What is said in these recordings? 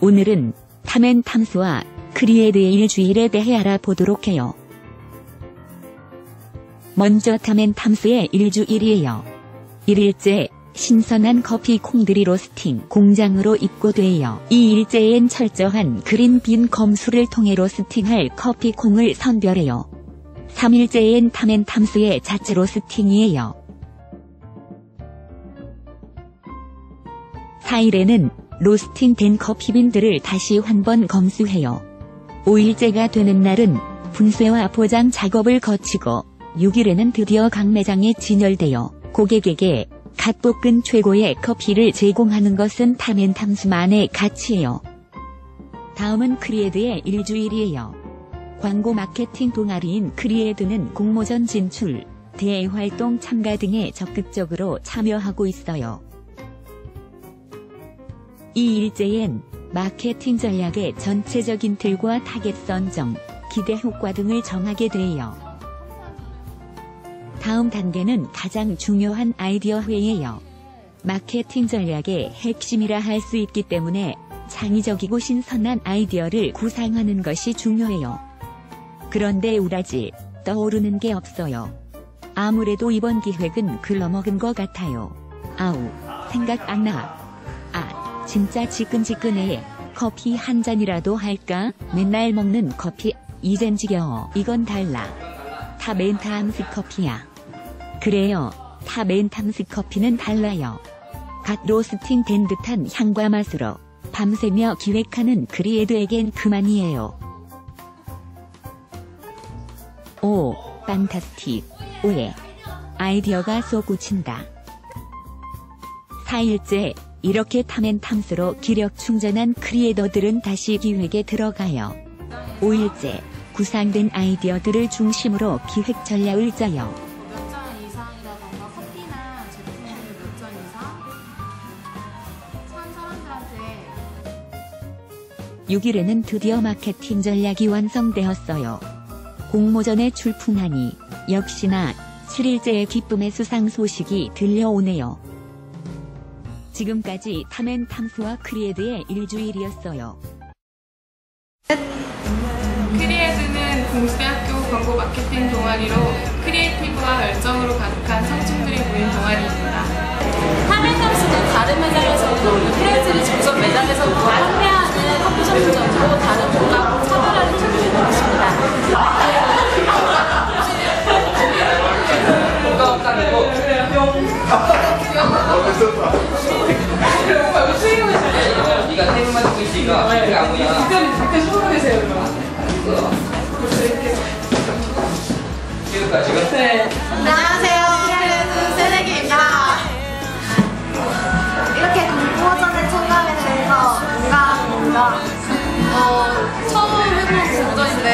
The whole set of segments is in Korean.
오늘은 탐앤 탐스와 크리에드의 일주일에 대해 알아보도록 해요. 먼저 탐앤 탐스의 일주일이에요. 1일째 신선한 커피 콩들이 로스팅 공장으로 입고되어 이 일제엔 철저한 그린빈 검수를 통해 로스팅할 커피 콩을 선별해요. 3일째엔 탐앤 탐스의 자체 로스팅이에요. 4일에는 로스팅 된 커피빈들을 다시 한번 검수해요. 5일째가 되는 날은 분쇄와 포장 작업을 거치고 6일에는 드디어 각 매장에 진열되어 고객에게 갓 볶은 최고의 커피를 제공하는 것은 탐앤탐수만의 가치예요. 다음은 크리에드의 일주일이에요. 광고 마케팅 동아리인 크리에드는 공모전 진출, 대외 활동 참가 등에 적극적으로 참여하고 있어요. 이 일제엔 마케팅 전략의 전체적인 틀과 타겟 선정, 기대 효과 등을 정하게 돼요. 다음 단계는 가장 중요한 아이디어 회의예요. 마케팅 전략의 핵심이라 할 수 있기 때문에 창의적이고 신선한 아이디어를 구상하는 것이 중요해요. 그런데 우라지 떠오르는 게 없어요. 아무래도 이번 기획은 글러먹은 것 같아요. 아우, 생각 안 나. 아, 진짜 지끈지끈해. 커피 한 잔이라도 할까? 맨날 먹는 커피, 이젠 지겨워. 이건 달라. 타멘탐스 커피야. 그래요. 타멘탐스 커피는 달라요. 갓 로스팅 된 듯한 향과 맛으로 밤새며 기획하는 크리에드에겐 그만이에요. 오, 판타스틱. 오예. 아이디어가 쏘구친다. 4일째, 이렇게 탐앤탐스로 기력 충전한 크리에이터들은 다시 기획에 들어가요. 5일째, 구상된 아이디어들을 중심으로 기획 전략을 짜요. 몇장 이상이라던가 커피나 제품을 몇장 이상 산 사람들한테 6일에는 드디어 마케팅 전략이 완성되었어요. 공모전에 출품하니 역시나 7일째의 기쁨의 수상 소식이 들려오네요. 지금까지 탐앤탐스와 크리에드의 일주일이었어요. 크리에드는 공수대학교 광고 마케팅 동아리로 크리에이티브와 열정으로 가득한 청춘들이 모인 동아리입니다. 타멘탐스는 다른 매장에서도 크레이트를 직접 매장에서 판매하는 커피 전문점으로 다른 곳과 차별화를 있는 것입니다. 있으니까 그게 아무야. 그때 수고하세요, 찍을까 지금? 네. 안녕하세요. 크레이트 새내기입니다. 이렇게 공모전에 참가하게 돼서 영광입니다. 어, 처음 해본 공모전인데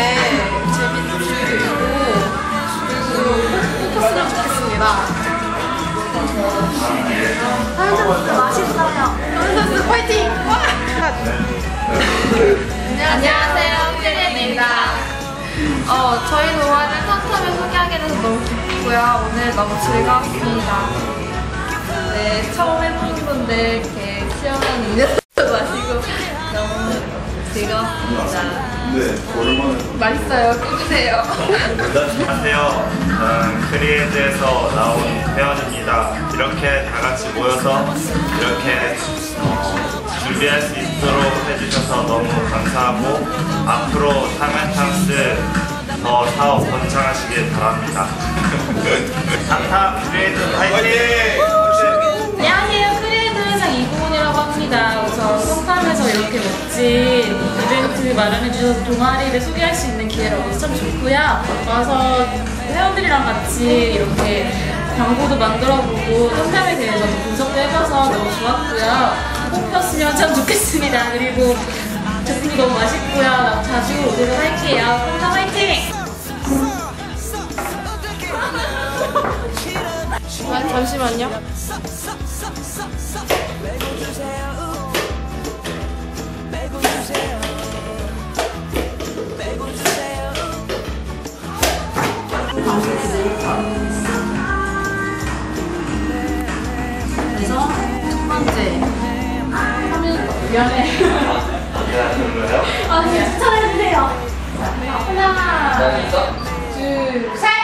재밌고 그리고 포커스를 좋겠습니다. 타멘탐스 맛있어요. 콘서트 파이팅! 안녕하세요, 크리에드입니다. 어, 저희 동아리 탑탑을 소개하게 돼서 너무 기쁘고요. 오늘 너무 즐거웠습니다. 네, 처음 해보는 건데 이렇게 시원한 음료수 마시고 너무 즐거웠습니다. 네. 맛있어요. 또 주세요. 안녕하세요. 저는 크리에드에서 나온 회원입니다. 이렇게 다 같이 모여서 이렇게 어, 준비할 수 있도록 해주셔서 너무 감사하고 앞으로 타멘탐스 더 사업 번창하시길 바랍니다. 탐탐 크리에드 파이팅! 안녕하세요. 크리에이터 회장 이고은이라고 합니다. 우선 성남에서 이렇게 멋진 이벤트 마련해주셔서 동아리를 소개할 수 있는 기회를 얻어서 참 좋고요. 와서 회원들이랑 같이 이렇게 광고도 만들어보고 성남에 대해서 분석도 해봐서 너무 좋았고요. 꼭 폈으면 참 좋겠습니다. 그리고 제품도 너무 맛있고요. 자주 오도록 할게요. 성남 화이팅! 아, 잠시만요. 그 미안해 괜찮으신가요? 아, 네, 추천해주세요. 하나? 둘, 셋!